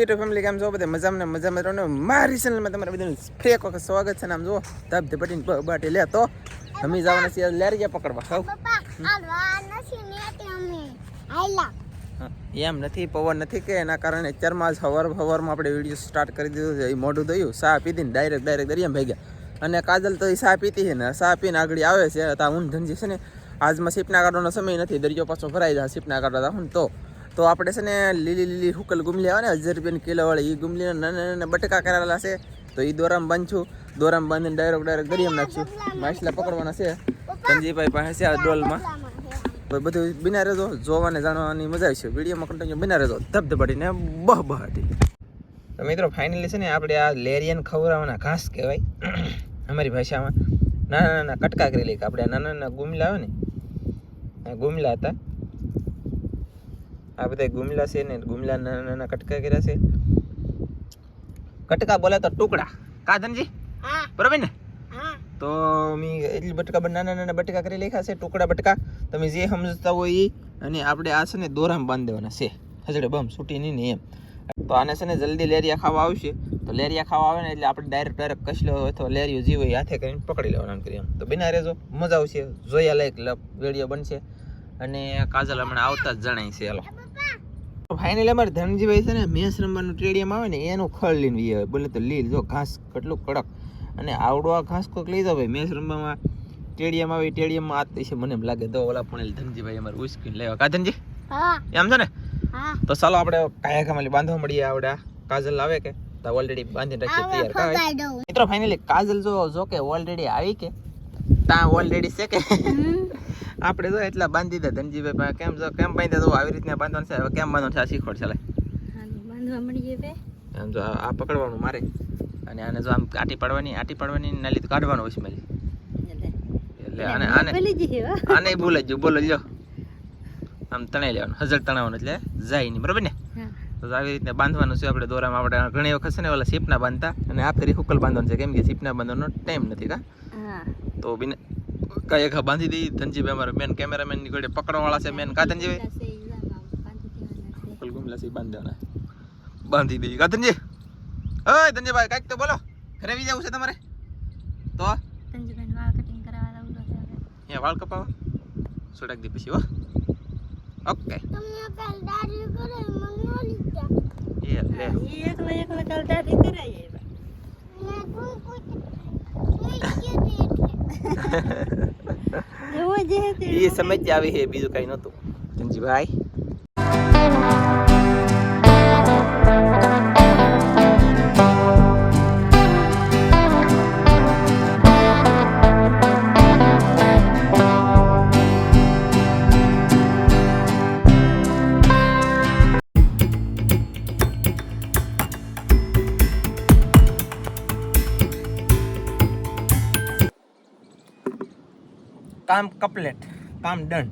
YouTube family કેમ છો? બધા મજામાં ને મજામાં રહો ને? મારી ચેનલમાં તમારા બધાનું ફરી વખત સ્વાગત છે ને આમ જુઓ ધબ ધપટીને બાટી લે તો. અમે જવાના છીએ લેરિયા પકડવા. ખાવ. ને એમ નથી પવન નથી કે એના કારણે અત્યારમાં જ હવાર હવારમાં આપણે વીડિયો સ્ટાર્ટ કરી દીધું છે. એ મોઢું દયું સા પીધીને ડાયરેક્ટ ડાયરેક્ટ દરિયામાં ભાઈ ગયા અને કાજલ તો એ સા પીતી છે ને સા પીને આગળ આવે છે. તા ઊન ધનજી છે ને આજમાં સીપના કાઢવાનો સમય નથી. દરિયો પાછો ભરાઈ જાય સીપના કાઢવા હું તો. તો આપણે છે ને લીલી લીલી હુકલ ગુમલી આવે ને, હજાર રૂપિયાની કિલોવાળી એ ગુમલીને નાના નાના બટકા કરેલા છે. તો એ દોરામ બાંધશું. દોરામાં બાંધીને ડાયરેક્ટ ડાયરેક્ટ દરિયામાં નાખશું. માછલા પકડવાના છે. સંજીભાઈ પાસે છે આ ડોલમાં. તો બધું બિના રહેજો, જોવાને જાણવાની મજા આવશે. વિડીયોમાં કન્ટિન્યુ બિના રહેજો, ધબધબાટીને બહ બહાટી. તો મિત્રો ફાઇનલી છે ને આપણે આ લેરિયન ખવરાવાના ઘાસ કહેવાય. અમારી ભાષામાં નાના નાના કટકા કરેલી. આપણે નાના નાના ગુમલા આવે ને ગુમલા હતા. આ બધા ગુમલા છે ને ગુમલા નાના નાના કટકા કર્યા છે. કટકા બોલે તો ટુકડા. કાધનજી બરોબર ને? તો મેં એટલી બટકા નાના નાના બટકા કરી લખ્યા છે ટુકડા બટકા. તમે જે સમજતા હોય એ અને આપણે આ છે ને દોરામાં બાંધી દેવાના છે. હજડે બમ છૂટી નહીં ને એમ. તો આને છે ને જલ્દી લેરિયા ખાવા આવશે. તો લેરિયા ખાવા આવે ને એટલે આપણે ડાયરેક્ટ ડાયરેક્ટ કસલો અથવા લેરિયો જીવ હોય હાથે કરીને પકડી લેવાના કરી એમ. તો બિના રહેજો. મજા આવશે. જોયા લાયક વીડિયો બનશે. અને કાજલ હમણાં આવતા જ જણાય છે. હાલો. ફાઇનલી અમારે ધનજીભાઈ છે ને મેસ રમવાનું સ્ટેડિયમ આવે ને એનું ખળ લઈને વી આવે. બોલે તો લીલ જો ઘાસ કેટલું કડક. અને આવડો આ ઘાસ કોઈક લઈ જાવ ભાઈ મેસ રમવામાં સ્ટેડિયમ આવે સ્ટેડિયમમાં આજ છે મને એમ લાગે. તો ઓલા પણ ધનજીભાઈ અમારે ઉસકીને લેવા. કા ધનજી એમ છે ને? તો ચાલો આપણે કાયા ખામાલી બાંધવા મળીએ આવડે. કાજલ આવે કે? તો ઓલરેડી બાંધીને રાખીએ તૈયાર. મિત્રો ફાઇનલી કાજલ જો જો કે ઓલરેડી આવી કે? તા ઓલરેડી છે કે? આપણે જો એટલા બાંધી દે ધનજીભાઈ કેમ જો કેમ બાંધે તો આવી રીતના બાંધવાનું છે? હવે કેમ બાંધવાનું છે? આ શીખવાડ ચાલે બાંધવા મળીએ બે. આમ જો આ પકડવાનું મારે. અને આને જો આમ આટી પાડવાની આટી પાડવાની નાલી તો કાઢવાનું હોય છે મારી. એટલે. આને આને આને બોલે જો બોલો લ્યો. આમ તણાઈ લેવાનું. હજર તણાવવાનું એટલે જાય નહીં. બરાબર ને? તો આવી રીતે બાંધવાનું છે આપણે દોરામાં. આપણે ઘણી વખત છે ને ઓલા સીપના બાંધતા. અને આ ફેરી હુકલ બાંધવાનું છે. કેમ કે સીપના બાંધવાનો ટાઈમ નથી કા? તો બિન કાંઈ એક બાંધી દઈ ધનજીભાઈ અમારે મેન કેમેરામેનની જોડે પકડવાવાળા છે મેન કા ધનજીભાઈ હુકલ ગુમલા છે બાંધવાના બાંધી દઈ. કા ધનજી? ઓય ધનજીભાઈ કાંઈક તો બોલો. ઘરે આવી જવું છે તમારે? તો અહીંયા વાળ કપાવા. સોડાક દી પછી હો. ઓકે. તમને પેલ દાડી કરે મને જા એ લે. એકલા એકલા કાલ દાડી કરાય એ સમજ આવી છે બીજું કઈ નહોતું. ધનજીભાઈ કામ કપલેટ કામ ડન.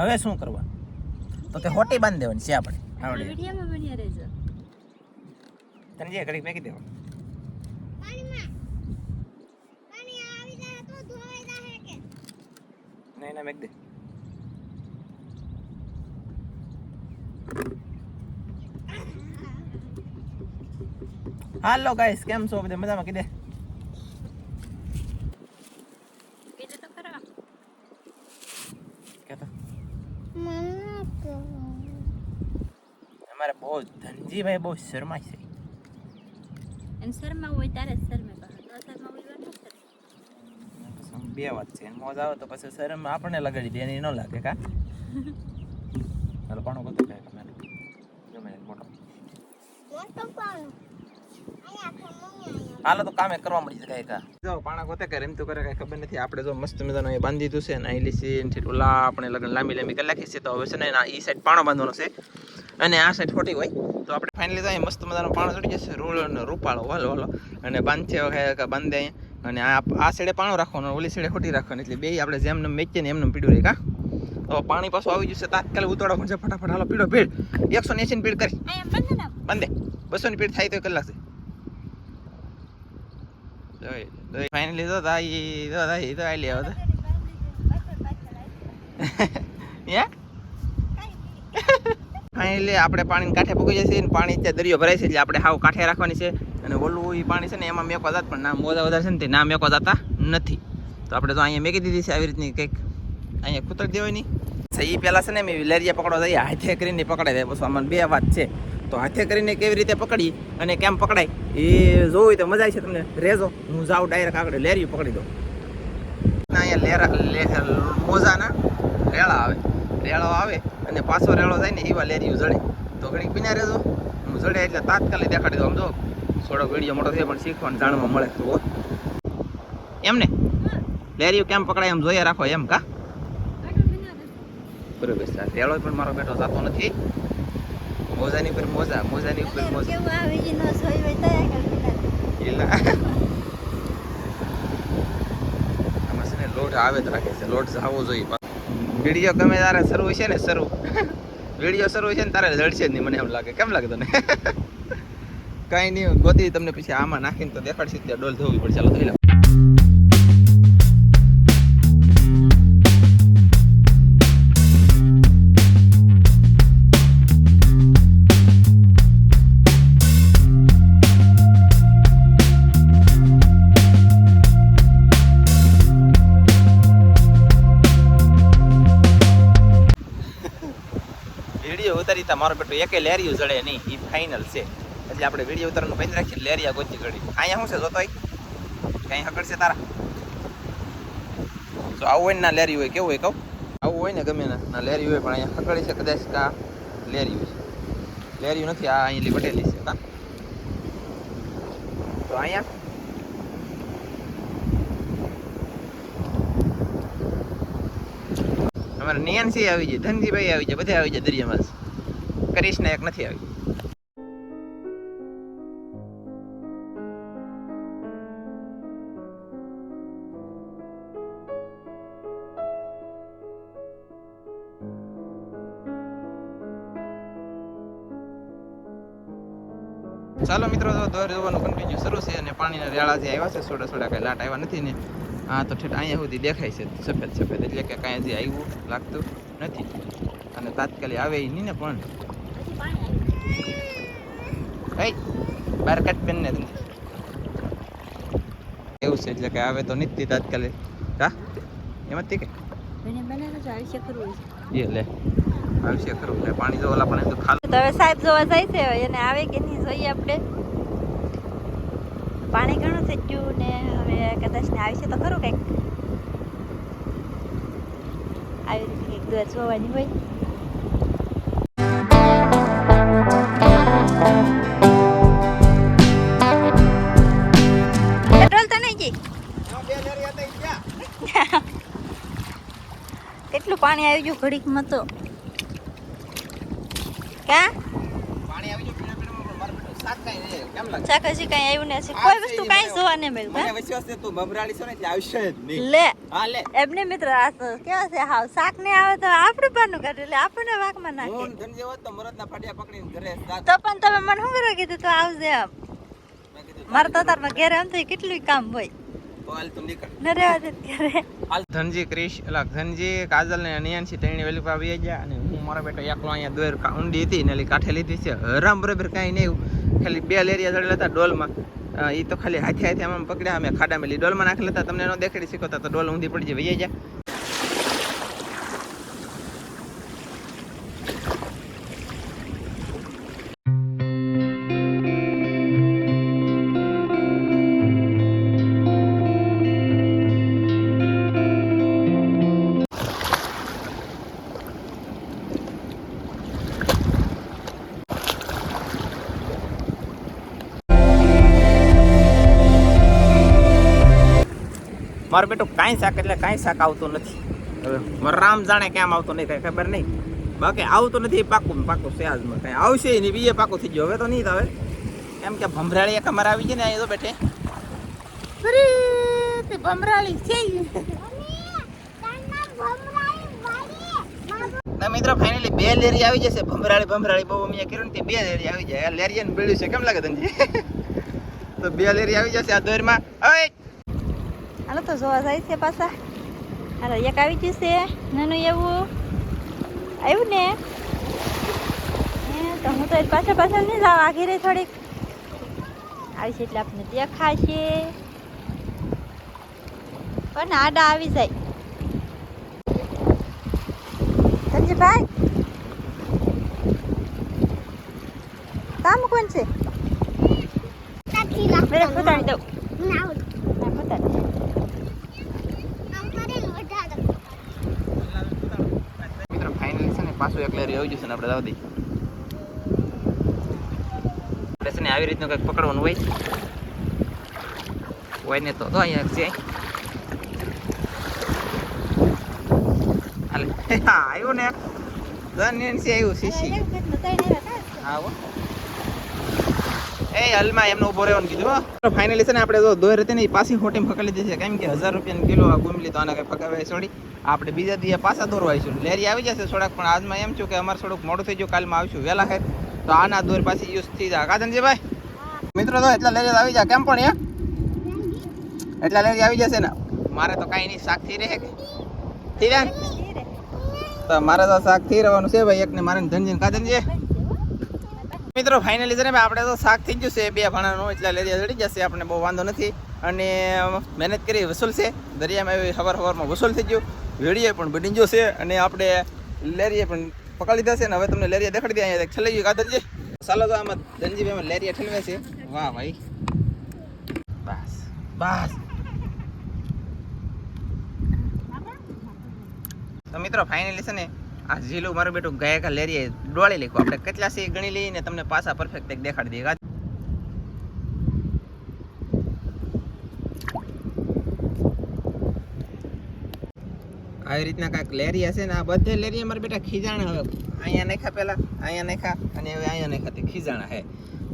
હવે શું કરવાનું તો કે હોટી બાંધી દેવાની છે આપણે. આવડે વિડિયોમાં બની રહેજો. તને જે ઘડી મેકી દેવાનું. પાણીમાં. પાણી આવી જાય તો ધોવાઈ જાય કે. નહીં ના મેક દે. હાલો ગાઈસ કેમ છો બધા મજામાં કીધે અમારે બહુ ધનજીભાઈ બહુ શરમાય છે એમ શર્મા હોય ત્યારે શર્મે બે વાત છે મોજ આવે તો પછી શરમ આપણને લગાડી દે એની ન લાગે કા હાલો પાણો કતો કાંઈ તમે ગમે તે મોટો મોટો પાણો અહીંયા તો મમ્મી હાલો તો કામે કરવા મળી શકાય કા જો પાણા ગોતે કરે એમ તો કરે કઈ ખબર નથી. આપણે જો મસ્ત મજાનો એ બાંધી દીધું છે ને અહીં લીસી ને ઓલા આપણે લગન લાંબી લાંબી કરી નાખી છે તો હવે છે ને આ ઈ સાઈડ પાણો બાંધવાનો છે. અને આ સાઈડ ખોટી હોય તો આપણે ફાઇનલી તો મસ્ત મજાનો પાણો ચડી જશે. રોળ અને રૂપાળો વાલો વાલો. અને બાંધશે વખતે બાંધે. અહીંયા અને આ આ સાઈડે પાણો રાખવાનો ઓલી સાઈડે ખોટી રાખવાની. એટલે બે આપણે જેમ મેચીએ ને એમને પીડું રહે કા. તો પાણી પાછું આવી જશે તાત્કાલિક ઉતાળો પણ છે ફટાફટ. હાલો પીડો ભીડ. એકસો ને એંસીની પીડ કરી બંધે બસો ની બંધે. બસોની પીડ થાય તો કલાક છે. જય તો તો, તા તો તા તો આઈ લે હવે યા ફાઇનલી આપણે પાણી કાંઠે પગી જશે ને પાણી ત્યાં દરિયો ભરાય છે એટલે આપણે હાવ કાંઠે રાખવાની છે. અને ઓલું એ પાણી છે ને એમાં મેકો જાત, પણ ના મોજા વધારે છે ને તે ના મેકો જાતા નથી. તો આપણે તો અહીંયા મેકી દીધી છે આવી રીતની કંઈક. અહીંયા કૂતરી દેવાય નહીં એ પહેલાં છે ને મેં વિલેરિયા પકડવા જઈએ, હાથે કરીને પકડાય દે પછી અમને બે વાત છે. તો હાથે કરીને કેવી રીતે પકડી અને કેમ પકડાય, એ જોવું તો મજા આવશે તમને. રેજો. હું જાઉં ડાયરેક્ટ આગળ. લેરી પકડી દઉં. અહીંયા લેરા મોજાના રેળા આવે. રેળો આવે અને પાછો રેળો જાય ને એવા લેરીઓ જડે. તો ઘડી પીના રહેજો હું જડે એટલે તાત્કાલિક દેખાડી દઉં. જો થોડો વીડિયો મોટો થયો, પણ શીખવાનું જાણવા મળે. તો એમ ને? લેરિયું કેમ પકડાય એમ જોઈએ રાખો એમ કા? બરોબર છે. રેળો પણ મારો બેટો જાતો નથી. મોજાની ઉપર મોજા મોજાની ઉપર મોજા. કેવું આવે ઈ ન જોઈ હોય તો આગળ પીના એલા. આમાં છે ને લોટ આવે જ રાખે છે. લોટ જાવો જોઈએ વીડિયો ગમે તારે શરૂ છે ને શરૂ. વીડિયો શરૂ છે ને તારે જડશે જ નહીં મને એમ લાગે. કેમ લાગે તને? કાંઈ નહીં ગોતી તમને પછી આમાં નાખીને તો દેખાડશે ત્યાં ડોલ ધોવી પડે ચાલો થઈ લો. મારો બેટો એકે લેરિયું જડે નહીં. એ ફાઇનલ છે. એટલે આપણે વીડિયો ઉતારવાનું બંધ રાખીએ લેરિયા ગોતી ઘડી અહીંયા શું છે, જોતો કઈ હકડશે તારા? જો આવું હોય ને ના લેરી હોય, કેવું હોય કહું? આવું હોય ને ગમે ના લેરી હોય, પણ અહીંયા હકડી છે, કદાચ કા લેરી છે. લેરી નથી, આ અહીંલી વટેલી છે કા તો અહીંયા? અમારે નિયાનસી આવી જાય ધનજીભાઈ આવી જાય બધા આવી જાય દરિયામાં કરીશને એક નથી આવી. ચાલો મિત્રો, તો દોર જોવાનું કન્ટિન્યુ શરૂ છે અને પાણીના રેળા જે આવ્યા છે, સોડા સોડા કઈ લાટ આવ્યા નથી ને હા તો ઠેઠ અહીંયા સુધી દેખાય છે, સફેદ સફેદ એટલે કે કાંઈ હજી આવ્યું લાગતું નથી. અને તાત્કાલિક આવે એ નહીં ને પણ કઈ બાર પેન ને એવું છે એટલે કે આવે તો નથી તાત્કાલિક હા એમ જ કે છે એ. લે આવશે ખરું. ને પાણી જો ઓલા પણ તો ખાલી. તો હવે સાહેબ જોવા જાય છે એને આવે કે નહીં જોઈએ આપણે. પાણી ઘણું થઈ ગયું ને હવે કદાચ ને આવશે તો ખરું કંઈક. આવી રીતે કંઈક દવા જોવાની હોય. કેટલું પાણી આવી ગયું ઘડીકમાં તો? કા કાંઈ આવ્યું નથી વસ્તુ જોવા નહીં મળ્યું? વિશ્વાસ છે તું ભભરાડી છો ને એટલે આવશે જ નહીં. લે. હા લે. એમને મિત્ર આ તો કેવા છે હાવ શાક ને આવે તો આપણે પાનું કાઢે એટલે આપણને વાકમાં નાખે. હું તો મરદના ફાટિયા પકડીને ઘરે તો પણ તમે મને શું કીધું તો આવજે એમ. મેં કીધું, મારે તો તારમાં ઘેર આમ થઈ કેટલું કામ હોય. ધનજી ક્રિશ એટલે ધનજી કાજલ ને નિયાનસી ત્રણે વેલી પર આવી ગયા અને હું મારો બેટો એકલો અહીંયા દોર ઊંડી હતી ને કાંઠે લીધી છે. હરામ બરાબર કાંઈ નહીં ખાલી બે લેરિયા જડેલા હતા ડોલમાં. એ તો ખાલી હાથે હાથે આમ પકડ્યા અમે ખાડા મેલી ડોલમાં નાખેલા હતા તમને ન દેખાડી શીખવતા તો ડોલ ઊંધી પડી જાય વૈયા જા. મારો બેટો કાંઈ શાક એટલે કાંઈ શાક આવતું નથી. હવે મારો રામ જાણે કેમ આવતું નહીં કાંઈ ખબર નહીં. બાકી આવતું નથી પાકું પાકું છે આજમાં કાંઈ આવશે નહીં બીજે પાકું થઈ ગયું. હવે તો નહીં આવે કેમ કે ભમરાળી એક અમારે આવી છે ને અહીંયા તો બેઠે. ભમરાળી છે મિત્રો ફાઇનલી બે લેરી આવી જશે. ભમરાળી ભમરાળી બહુ અમે કર્યું ને બે લેરી આવી જાય. લેરિયાને બેડ્યું છે. કેમ લાગે તને? તો બે લેરી આવી જશે આ દોરમાં. હવે હાલો તો જોવા જાય છે પાછા. હાલો, એક આવી ગયું છે, નાનું એવું. આવ્યું ને? તો હું તો પાછળ પાછળ નહીં જાઉં આગી રહી થોડીક. આવી છે એટલે આપણે દેખાશે. પણ આડા આવી જાય. સંજયભાઈ કામ કોણ છે મેરે પોતાની દઉં ના પોતાની મિત્રો ફાઇનલી છે ને પાછું એક લેરી આવી જશે ને આપણે દાદી આપણે છે ને આવી રીતનું કંઈક પકડવાનું હોય. હોય ને તો તો અહીંયા છે આવ્યું ને. આવ્યું શીશી. એ હાલમાં એમનો ઊભો રહેવાનું કીધું ફાઇનલી છે ને આપણે જો દોર હતી ને પાછી હોટીમ પકડી દીધી કેમ કે હજાર રૂપિયાની કિલો આ ગુમલી તો આને કઈ પકાવે છોડી આપણે બીજા દિવસે પાછા દોરવાઈશું. લેરી આવી જશે થોડાક પણ આજમાં એમ છું કે અમારે થોડુંક મોડું થઈ ગયું કાલમાં આવીશું વહેલા ખેર. તો આના દોર પાછી યુઝ થઈ જાય કાજનજીભાઈ મિત્રો તો એટલા લેરી આવી જાય કેમ પણ એ એટલા લેરી આવી જશે ને? મારે તો કાંઈ નહીં શાક થઈ રહે કે? થઈ રહે? તો મારે તો શાક થઈ રહેવાનું છે ભાઈ. એકને મારે ધનજી કાજનજી મિત્રો ફાઇનલી છે ને આપણે તો શાક થઈ ગયું છે. બે ભાણાનું એટલે લેરિયા ચડી જશે આપણે બહુ વાંધો નથી. અને મહેનત કરી વસૂલ છે. દરિયામાં એવી સવાર હવારમાં વસૂલ થઈ ગયું. વેડીએ પણ બની ગયો છે અને આપણે લેરીએ પણ પકડી લીધા છે ને હવે તમને લેરિયા દેખાડી દે અહીંયા છેલ્લે ગયું કાદરજી ચાલો તો આમાં ધનજીભાઈ લેરિયા ઠલવે છે. વાહ ભાઈ. બસ બસ. તો મિત્રો ફાઇનલી છે ને આ ઝીલું મારું બેટું ગયા કા લેરીએ ડોળી લીખું આપણે કેટલા સી ગણી લઈને તમને પાછા પરફેક્ટ દેખાડી દઈએ. આવી રીતના કાંઈક લેરિયા છે ને આ બધે લેરી મારા બેટા ખીજાણા હવે. અહીંયા નાખ્યા પહેલાં, અહીંયા નાખ્યા અને હવે અહીંયા નાખ્યા તે હે.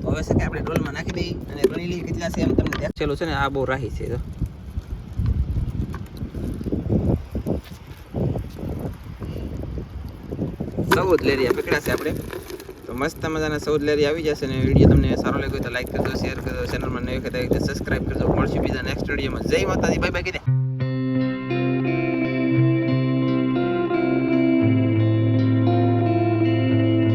તો હવે છે કે આપણે ડોલમાં નાખી દઈએ અને ગણી લઈએ કેટલા છે એમ તમને દેખેલું છે ને આ બહુ રાહી છે તો સૌદ લેરિયા પકડ્યા છે આપણે. તો મસ્ત મજાના સૌદ લેરી આવી જશે અને વીડિયો તમને સારો લાગ્યો તો લાઈક કરજો, શેર કરજો, ચેનલમાં નવી વખત સબસ્ક્રાઈબ કરજો. મળશે બીજા નેક્સ્ટ વિડીયોમાં. જય માતાજી બાય બાય કીધે.